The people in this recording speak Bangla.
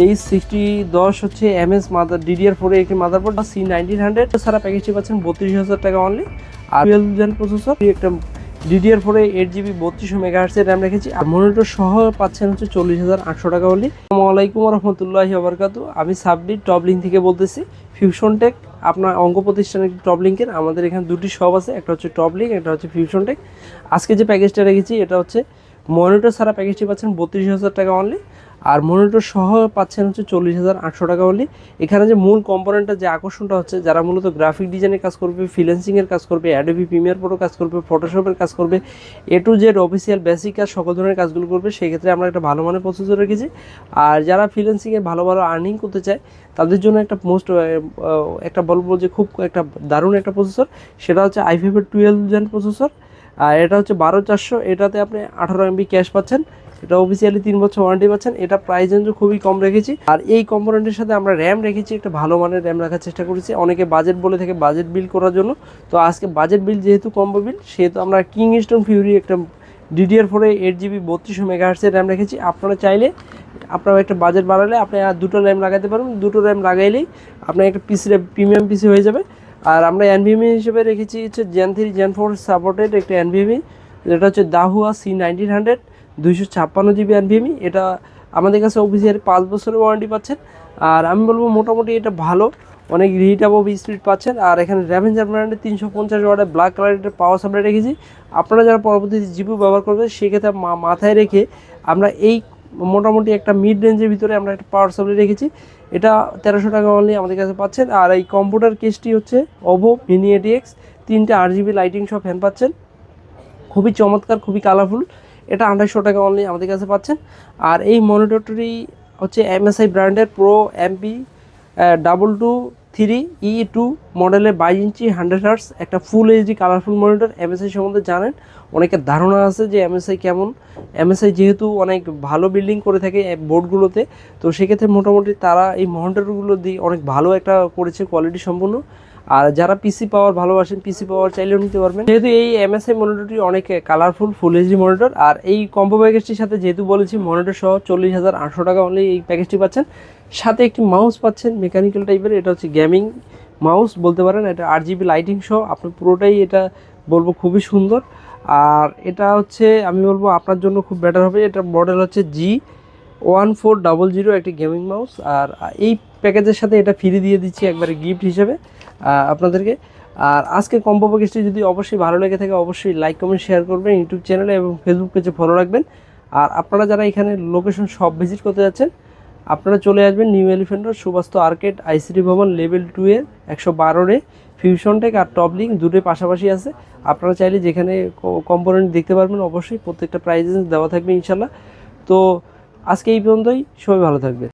এই সিক্সটি দশ হচ্ছে এম এস মাদার ডিডিআর ফোরে একটি মাদারবোর্ড সি নাইনটিন হান্ড্রেড সারা প্যাকেজটি পাচ্ছেন বত্রিশ হাজার টাকা অনলি আর টুয়েলভ জেন প্রসেসর একটা ডিডিআর ফোরে এইট জিবি বত্রিশশো মেগাহার্সের র্যাম রেখেছি। আর মনিটর সহ পাচ্ছেন হচ্ছে চল্লিশ হাজার আটশো টাকা অনলি আসসালামু আলাইকুম রহমতুল্লাহি আবরকাতু আমি সাবডির টপ থেকে বলতেছি ফিউশন টেক আপনার অঙ্ক প্রতিষ্ঠানের টপ লিঙ্কের আমাদের এখানে দুটি শপ আছে, একটা হচ্ছে টপ লিঙ্ক একটা হচ্ছে ফিউশন টেক আজকে যে প্যাকেজটা রেখেছি, এটা হচ্ছে মনিটর সারা প্যাকেজটি পাচ্ছেন বত্রিশ হাজার টাকা অনলি আর মনিটর সহ পাচ্ছেন হচ্ছে চল্লিশ হাজার আটশো টাকা অনলি এখানে যে মূল কম্পোনেন্টটা যে আকর্ষণটা হচ্ছে, যারা মূলত গ্রাফিক ডিজাইনের কাজ করবে ফ্রিল্যান্সিংয়ের কাজ করবে অ্যাডোবি প্রিমিয়ার প্রো কাজ করবে ফটোশপের কাজ করবে A to Z official basic কাজ সকল ধরনের কাজগুলো করবে, সেই ক্ষেত্রে আমরা একটা ভালো মানের প্রসেসর রেখেছি। আর যারা ফ্রিল্যান্সিংয়ে ভালো ভালো আর্নিং করতে চায়, তাদের জন্য একটা মোস্ট একটা বলব যে খুব একটা দারুণ একটা প্রসেসর সেটা হচ্ছে আই ফাইভের টুয়েলভ জেন প্রসেসর আর এটা হচ্ছে বারো চারশো, এটাতে আপনি আঠারো এমবি ক্যাশ পাচ্ছেন। এটা অফিসিয়ালি তিন বছর ওয়ারেন্টি পাচ্ছেন। এটা প্রাইস রেঞ্জ খুবই কম রেখেছি। আর এই কম্পোনেন্টের সাথে আমরা র্যাম রেখেছি, একটা ভালো মানের র্যাম রাখার চেষ্টা করেছি। অনেকে বাজেট বলে থাকে বাজেট বিল করার জন্য। তো আজকে বাজেট বিল যেহেতু কম্বো বিল সেহেতু আমরা কিং স্টোন ফিউরি একটা ডিডিআর ফোরে এইট জিবি বত্রিশশো মেগাহার্সের র্যাম রেখেছি। আপনারা চাইলে, আপনার একটা বাজেট বাড়ালে আপনি আর দুটো র্যাম লাগাতে পারবেন। দুটো র্যাম লাগাইলেই আপনার একটা পিসি প্রিমিয়াম পিসি হয়ে যাবে। আর আমরা এনভিএমি হিসেবে রেখেছি হচ্ছে gen three gen four supported একটা এনভিএমি যেটা হচ্ছে দাহুয়া সি নাইনটিন হান্ড্রেড দুইশো ছাপ্পান্ন জিবি এনভিএমি এটা আমাদের কাছে অফিসিয়ালি পাঁচ বছরের ওয়ারেন্টি পাচ্ছেন। আর আমি বলব মোটামুটি এটা ভালো। অনেক রিট অফ স্পিড পাচ্ছেন। আর এখানে র্যাভেঞ্জার ব্র্যান্ডের তিনশো পঞ্চাশ ওয়ার্ডের ব্ল্যাক কালারের পাওয়ার সাপ্লাই রেখেছি। আপনারা যারা পরবর্তীতে জিপু ব্যবহার করবেন, সেক্ষেত্রে মাথায় রেখে আমরা এই মোটামুটি একটা মিড রেঞ্জের ভিতরে আমরা একটা পাওয়ার সাপ্লাই রেখেছি। এটা তেরোশো টাকা অনলি আমাদের কাছে পাচ্ছেন। আর এই কম্পিউটার কেসটি হচ্ছে ওভো মিনি এটিএক্স তিনটে আট জিবি লাইটিং সব ফ্যান পাচ্ছেন। খুবই চমৎকার, খুবই কালারফুল এটা আঠাশশো টাকা অনলি আমাদের কাছে পাচ্ছেন। আর এই মনিটরটি হচ্ছে এমএসআই ব্র্যান্ডের pro MP double two three E two মডেলের বাইশ ইঞ্চি হান্ড্রেড হার্টস একটা full HD colourful monitor MSI সম্বন্ধে জানেন। অনেকের ধারণা আছে যে এমএসআই কেমন। এমএসআই যেহেতু অনেক ভালো বিল্ডিং করে থাকে বোর্ডগুলোতে তো সেক্ষেত্রে মোটামুটি তারা এই মনিটরগুলো দিয়ে অনেক ভালো একটা করেছে কোয়ালিটি সম্পূর্ণ আর যারা পিসি পাওয়ার ভালোবাসেন পিসি পাওয়ার চাইলেও নিতে পারবেন। যেহেতু এই এমএসআই মনিটরটি অনেক কালারফুল ফুল এইচডি মনিটর আর এই কম্বো প্যাকেজটির সাথে যেহেতু বলেছি মনিটর সহ চল্লিশ হাজার আটশো টাকা অনলি এই প্যাকেজটি পাচ্ছেন। সাথে একটি মাউস পাচ্ছেন মেকানিক্যাল টাইপের এটা হচ্ছে গেমিং মাউস বলতে পারেন, এটা আট জিবি লাইটিং সহ। আপনি পুরোটাই এটা বলব খুবই সুন্দর। আর এটা হচ্ছে, আমি বলব আপনার জন্য খুব বেটার হবে, এটা মডেল হচ্ছে G one four double zero, একটি গেমিং মাউস আর এই প্যাকেজের সাথে এটা ফ্রি দিয়ে দিচ্ছি একবারে গিফট হিসেবে। আপনাদেরকে। আর আজকে কম্বো প্যাকেজটি যদি অবশ্যই ভালো লেগে থাকে, অবশ্যই লাইক কমেন্ট শেয়ার করবেন ইউটিউব চ্যানেলে এবং ফেসবুক পেজে ফলো রাখবেন। আর আপনারা যারা এখানে লোকেশন সব ভিজিট করতে যাচ্ছেন, আপনারা চলে আসবেন new elephant road Subastu arcade ICD ভবন লেভেল টু এর একশো বারোরে ফিউশন টেক আর টপ লিঙ্ক দুটোই পাশাপাশি আছে। আপনারা চাইলে যেখানে কম্পোনেন্ট দেখতে পারবেন, অবশ্যই প্রত্যেকটা প্রাইজেস দেওয়া থাকবে ইনশাল্লাহ তো আজকে এই পর্যন্তই, সবাই ভালো থাকবে